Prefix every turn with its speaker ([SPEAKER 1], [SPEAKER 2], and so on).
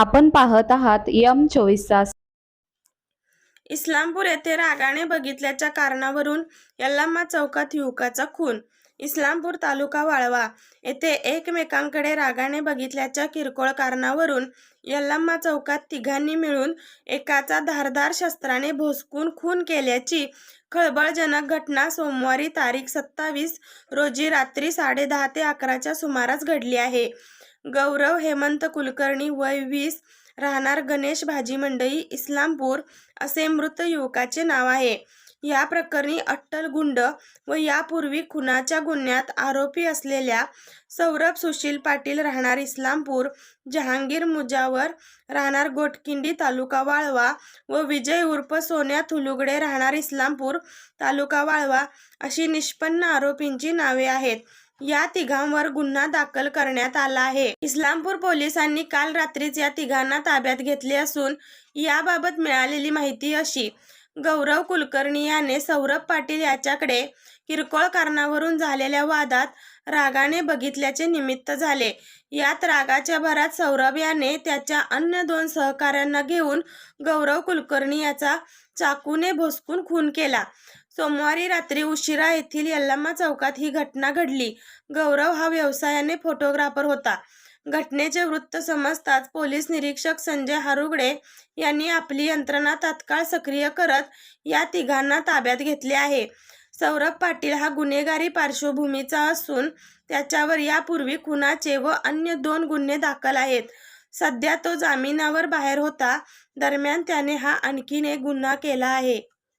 [SPEAKER 1] आपण पाहत आहात यम चोवीस तास.
[SPEAKER 2] इस्लामपूर येथे रागाने बघितल्याच्या कारणावरून यल्लामा चौकात युवकाचा खून. इस्लामपूर तालुका वाळवा येथे एकमेकांकडे रागाने बघितल्याच्या किरकोळ कारणावरून यल्लामा चौकात तिघांनी मिळून एकाचा धारदार शस्त्राने भोसकून खून केल्याची खळबळजनक घटना सोमवारी तारीख सत्तावीस रोजी रात्री साडेदहा ते अकराच्या सुमारास घडली आहे. गौरव हेमंत कुलकर्णी वय वीस राहणार गणेश भाजी मंडई इस्लामपूर असे मृत युवकाचे नाव आहे. या प्रकरणी अट्टल गुंड व यापूर्वी खुनाच्या गुन्ह्यात आरोपी असलेल्या सौरभ सुशील पाटील राहणार इस्लामपूर जहांगीर मुजावर राहणार गोटकिंडी तालुका वाळवा व विजय उर्फ सोन्या थुलुगडे राहणार इस्लामपूर तालुका वाळवा अशी निष्पन्न आरोपींची नावे आहेत. या तिघांवर गुन्हा दाखल करण्यात आला आहे. इस्लामपूर पोलिसांनी काल रात्रीच या तिघांना ताब्यात घेतले असून याबाबत मिळालेली माहिती अशी गौरव कुलकर्णी याने सौरभ पाटील याच्याकडे किरकोळ कारणावरून झालेल्या वादात रागाने बघितल्याचे निमित्त झाले. यात रागाच्या भरात सौरभ याने त्याच्या अन्य दोन सहकाऱ्यांना घेऊन गौरव कुलकर्णी याचा चाकूने भोसकून खून केला. सोमवारी रात्री उशिरा येथील यल्लामा चौकात ही घटना घडली. गौरव हा व्यवसायाने फोटोग्राफर होता. घटनेचे वृत्त समजताच पोलीस निरीक्षक संजय हारुगडे यांनी आपली यंत्रणा तात्काळ सक्रिय करत या तिघांना ताब्यात घेतले आहे. सौरभ पाटील हा गुन्हेगारी पार्श्वभूमीचा असून त्याच्यावर यापूर्वी खुनाचे व अन्य दोन गुन्हे दाखल आहेत. सध्या तो जामिनावर बाहेर होता. दरम्यान त्याने हा आणखीन एक गुन्हा केला आहे.